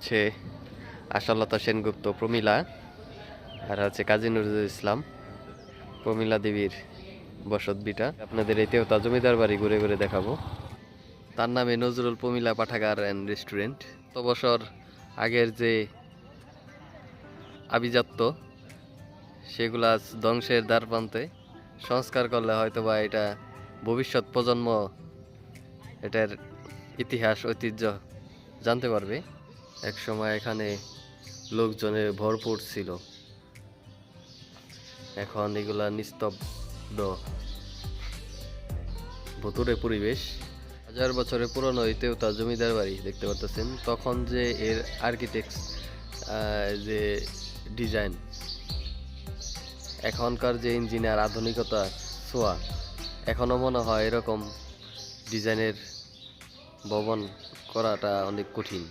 হচ্ছে আশালতা সেনগুপ্ত প্রমিলা আর হচ্ছে কাজী নজরুল ইসলাম প্রমিলা দেবীর বসত বিটা আপনাদের এই তেওতা জমিদার বাড়ি ঘুরে ঘুরে দেখাবো। তার নামে নজরুল প্রমিলা পাঠাগার অ্যান্ড রেস্টুরেন্ট। তো বছর আগের যে আভিজাত্য, সেগুলা ধ্বংসের দ্বার প্রান্তে সংস্কার করলে হয়তো বা এটা ভবিষ্যৎ প্রজন্ম এটার ইতিহাস, ঐতিহ্য জানতে পারবে। এক সময় এখানে লোকজনের ভরপুর ছিল এখন এগুলা নিস্তব্ধ। ভুতুরে পরিবেশ। হাজার বছরের পুরনো এতেও তার জমিদার বাড়ি দেখতে পারতেছেন। তখন যে এর আর্কিটেক্ট যে ডিজাইন এখনকার যে ইঞ্জিনিয়ার আধুনিকতা ছোঁয়া এখনও মনে হয় এরকম ডিজাইনের ভবন করাটা অনেক কঠিন।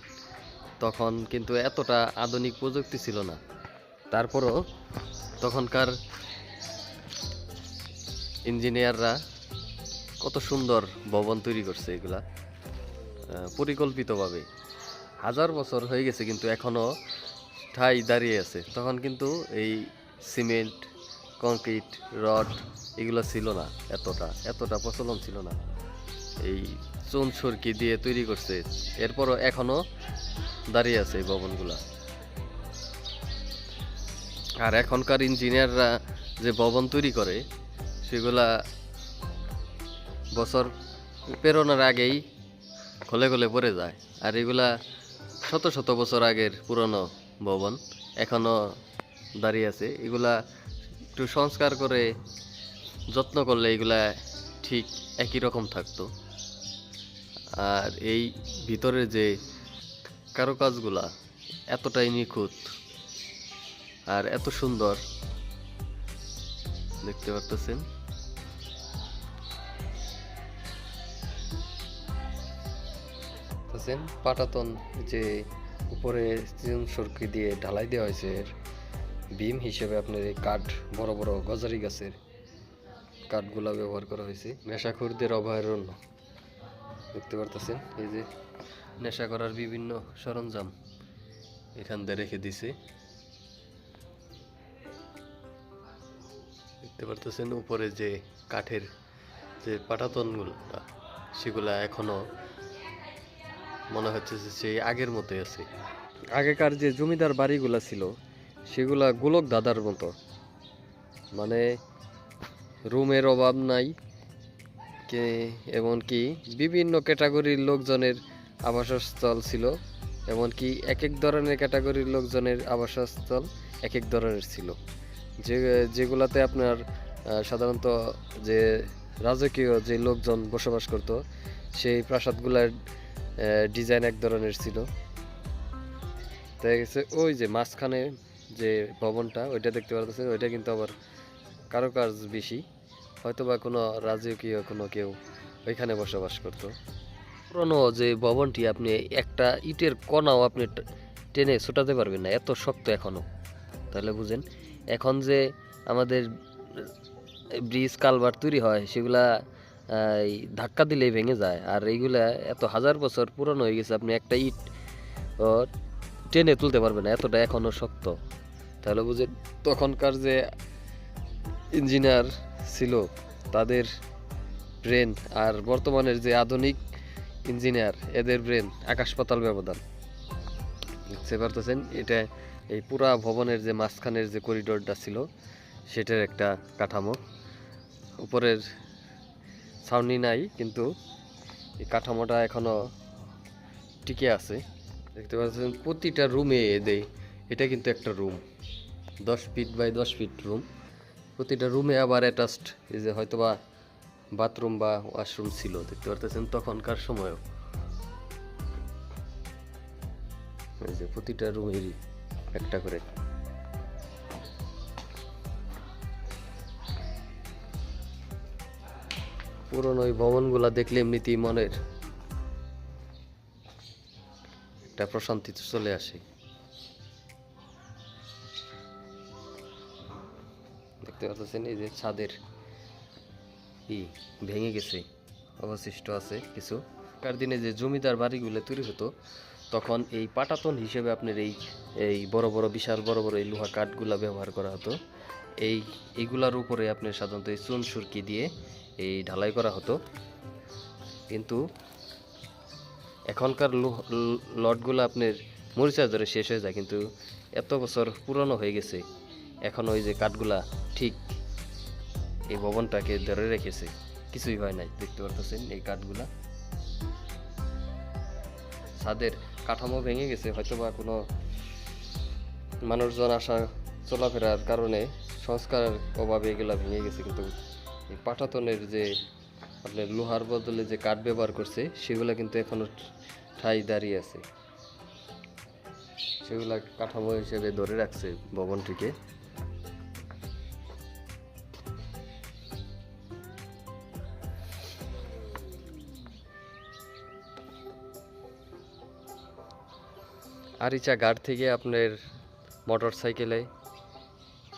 তখন কিন্তু এতটা আধুনিক প্রযুক্তি ছিল না। তারপরও তখনকার ইঞ্জিনিয়াররা কত সুন্দর ভবন তৈরি করছে এগুলা। পরিকল্পিতভাবে। হাজার বছর হয়ে গেছে কিন্তু এখনও ঠাই দাঁড়িয়ে আছে। তখন কিন্তু এই সিমেন্ট, কংক্রিট, রড এগুলো ছিল না এতটা। এতটা প্রচলন ছিল না। এই চুন সুরকি দিয়ে তৈরি করছে। এরপরও এখনও দাঁড়িয়ে আছে এই ভবনগুলা। আর এখনকার ইঞ্জিনিয়াররা যে ভবন তৈরি করে, সেগুলা বছর পেরোনোর আগেই খোলে খোলে পড়ে যায়। আর এগুলা শত শত বছর আগের পুরনো ভবন এখনও দাঁড়িয়ে আছে। এগুলা একটু সংস্কার করে যত্ন করলে এগুলা ঠিক একই রকম থাকতো। আর এই ভিতরে যে কারুকাজগুলা এতটাই নিখুঁত আর এত সুন্দর। দেখতে পারতেছেন? পাটাতন যে উপরে চিন সরকি দিয়ে ঢালাই দেওয়া হয়েছে, এর বিম হিসেবে আপনার এই কাঠ, বড় বড় গজারি গাছের কাঠগুলা ব্যবহার করা হয়েছে। নেশাখোরদের অভয়ারণ্য। দেখতে পারতেছেন, এই যে নেশা করার বিভিন্ন সরঞ্জাম এখান দিয়ে রেখে দিছে। দেখতে পারতেছেন, উপরে যে কাঠের যে পাটাতনগুলো, সেগুলা এখনও মনে হচ্ছে যে সেই আগের মতোই আছে। আগেকার যে জমিদার বাড়িগুলা ছিল, সেগুলা গোলক দাদার মতো। মানে রুমের অভাব নাই এমনকি বিভিন্ন ক্যাটাগরির লোকজনের আবাসস্থল ছিল, এমনকি এক এক ধরনের ক্যাটাগরির লোকজনের আবাসস্থল এক এক ধরনের ছিল। যে, যেগুলাতে আপনার সাধারণত যে রাজকীয় যে লোকজন বসবাস করত, সেই প্রাসাদগুলার ডিজাইন এক ধরনের ছিল। দেখা গেছে ওই যে মাঝখানে যে ভবনটা, ওইটা দেখতে পারতেছেন, ওইটা কিন্তু আবার কারুকাজ বেশি হয়তো বা কোনো রাজকীয় কোনো কেউ ওইখানে বসবাস করত। পুরনো যে ভবনটি আপনি একটা ইটের কণাও আপনি টেনে ছোটাতে পারবেন না, এত শক্ত এখনও তাহলে বুঝেন, এখন যে আমাদের ব্রিজ কালভার তৈরি হয়, সেগুলা ধাক্কা দিলেই ভেঙে যায়। আর এইগুলা এত হাজার বছর পুরনো হয়ে গেছে, আপনি একটা ইট টেনে তুলতে পারবেন না, এতটা এখনও শক্ত। তাহলে বুঝেন, তখনকার যে ইঞ্জিনিয়ার ছিল তাদের ব্রেন আর বর্তমানের যে আধুনিক ইঞ্জিনিয়ার, এদের ব্রেন আকাশ পাতাল ব্যবধান। দেখতে পারতেছেন? এটা এই পুরা ভবনের যে মাঝখানের যে করিডোরটা ছিল, সেটার একটা কাঠামো। উপরের ছাউনি নাই, কিন্তু এই কাঠামোটা এখনও টিকে আছে। দেখতে পাচ্ছেন, প্রতিটা রুমে দেয় এটা কিন্তু একটা রুম দশ ফিট বাই দশ ফিট রুম প্রতিটা রুমে আবার অ্যাটাচড এই যে হয়তোবা বাথরুম বা ওয়াশরুম ছিল, দেখতে পারতেছেন তখনকার সময়ও। এই যে প্রতিটা রুমেরই একটা করে। পুরনো ওই ভবনগুলা দেখলে এমনিতেই মনের একটা প্রশান্তি চলে আসে। দেখতে পাচ্ছেন এই যে ছাদের ই ভেঙে গেছে, অবশিষ্ট আছে কিছু। কার দিনে যে জমিদার বাড়িগুলো তৈরি হতো, তখন এই পাটাতন হিসেবে আপনার এই এই বড় বড় বিশাল বড় বড় এই লোহা কাঠগুলা ব্যবহার করা হতো। এই এইগুলার উপরে আপনার সাধারণত এই চুন সুরকি দিয়ে এই ঢালাই করা হতো। কিন্তু এখনকার লো- ল- লটগুলো আপনার মরিচা ধরে শেষ হয়ে যায়, কিন্তু এত বছর পুরনো হয়ে গেছে। এখন ওই যে কাঠগুলা ঠিক এই ভবনটাকে ধরে রেখেছে, কিছুই হয় নাই, দেখতে পারতেছেন এই কাঠগুলা? ছাদের কাঠামো ভেঙে গেছে হয়তো বা কোনো মানুষজন আসা চলাফেরার কারণে সংস্কারের অভাবে এগুলা ভেঙে গেছে, কিন্তু এই পাটাতনের যে আপনার লোহার বদলে যে কাঠ ব্যবহার করছে, সেগুলা কিন্তু এখনও ঠাই দাঁড়িয়ে আছে। সেগুলা কাঠামো হিসেবে ধরে রাখছে ভবনটিকে। আরিচা ঘাট থেকে আপনার মোটর সাইকেলে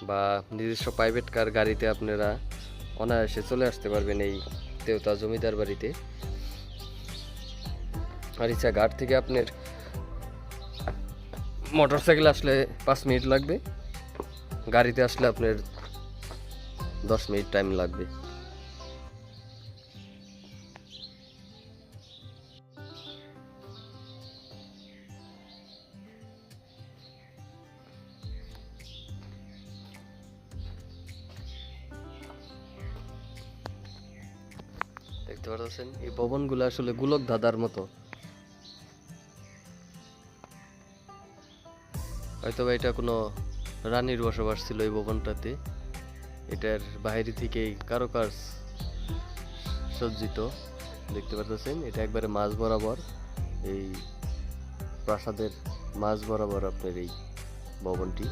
বা নিজস্ব প্রাইভেট কার গাড়িতে আপনারা অনায়াসে চলে আসতে পারবেন এই দেওতা জমিদার বাড়িতে। আরিচা ঘাট থেকে আপনার মোটর সাইকেল আসলে পাঁচ মিনিট লাগবে। গাড়িতে আসলে আপনার দশ মিনিট টাইম লাগবে। দেখতে পাচ্ছেন এই ভবনগুলো আসলে গোলক ধাঁধার মতো। হয়তো বা এটা কোনো রানীর বসবাস ছিল এই ভবনটাতে। এটার বাইরে থেকেই কারুকাজ সজ্জিত, দেখতে পাচ্ছেন এটা একবারে মাঝ বরাবর, এই প্রাসাদের মাঝ বরাবর আপনার এই ভবনটি।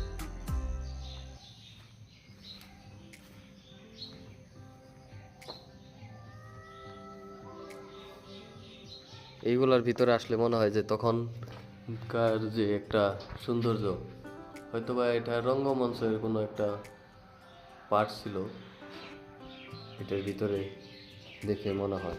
এইগুলোর ভিতরে আসলে মনে হয় যে তখনকার যে একটা সৌন্দর্য। হয়তোবা এটা রঙ্গমঞ্চের কোনো একটা পার্ট ছিল, এটার ভিতরে দেখে মনে হয়।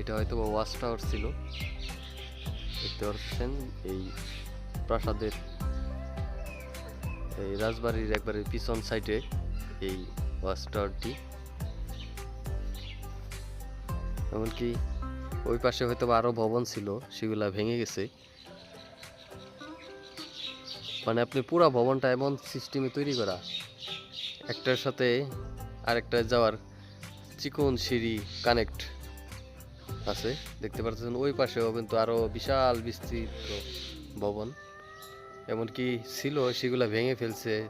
এটা হয়তো ওয়াচ টাওয়ার ছিল। দেখতে পাচ্ছেন এই প্রাসাদের, এই রাজবাড়ির একবারে পিছন সাইডে এই ওয়াচ টাওয়ারটি এমনকি ওই পাশে হয়তো বা আরও ভবন ছিল, সেগুলা ভেঙে গেছে। মানে আপনি পুরা ভবনটা এমন সিস্টেমে তৈরি করা। একটার সাথে আরেকটা যাওয়ার চিকন সিঁড়ি কানেক্ট আছে। দেখতে পাচ্ছেন ওই পাশেও কিন্তু আরও বিশাল বিস্তৃত ভবন। এমনকি ছিল, সেগুলা ভেঙে ফেলছে,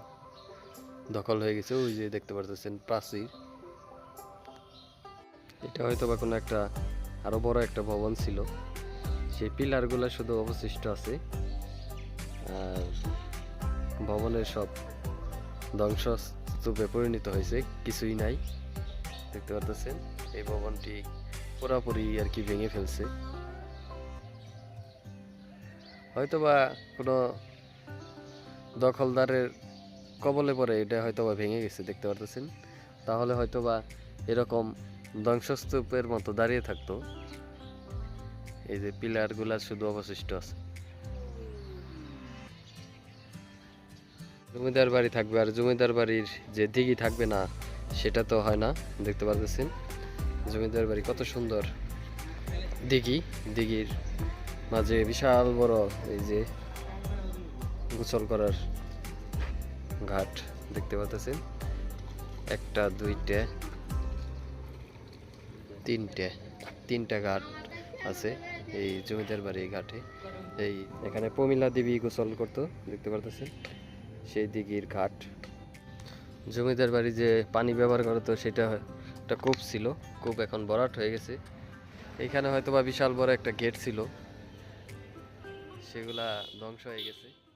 দখল হয়ে গেছে। ওই যে দেখতে পাচ্ছেন প্রাচীর। এটা হয়তো বা কোনো একটা আরও বড় একটা ভবন ছিল। সেই পিলারগুলো শুধু অবশিষ্ট আছে। আর ভবনের সব ধ্বংসস্তূপে পরিণত হয়েছে, কিছুই নাই। দেখতে পাচ্ছেন এই ভবনটি পুরাপুরি আর কি ভেঙে ফেলছে। হয়তোবা কোনো দখলদারের কবলে পড়ে এটা হয়তোবা ভেঙে গেছে, দেখতে পারতেছেন? তাহলে হয়তোবা এরকম ধ্বংসস্তূপের মতো দাঁড়িয়ে থাকতো। এই যে পিলারগুলা শুধু অবশিষ্ট আছে। জমিদার বাড়ি থাকবে আর জমিদার বাড়ির যে দিঘি থাকবে না, সেটা তো হয় না, দেখতে পাচ্ছেন জমিদার বাড়ি, কত সুন্দর। দিঘি, দিঘির মাঝে বিশাল বড় এই যে গোসল করার ঘাট দেখতে পাচ্ছেন। একটা, দুইটা, তিনটে, তিনটা ঘাট আছে এই জমিদার বাড়ি ঘাটে। এই এখানে প্রমিলা দেবী গোসল করতো, দেখতে পারতেছেন। সেই দিঘির ঘাট। জমিদার বাড়ি যে পানি ব্যবহার করতো সেটা একটা কূপ ছিল, কূপ এখন বরাট হয়ে গেছে। এখানে হয়তো বা বিশাল বড় একটা গেট ছিল। সেগুলা ধ্বংস হয়ে গেছে।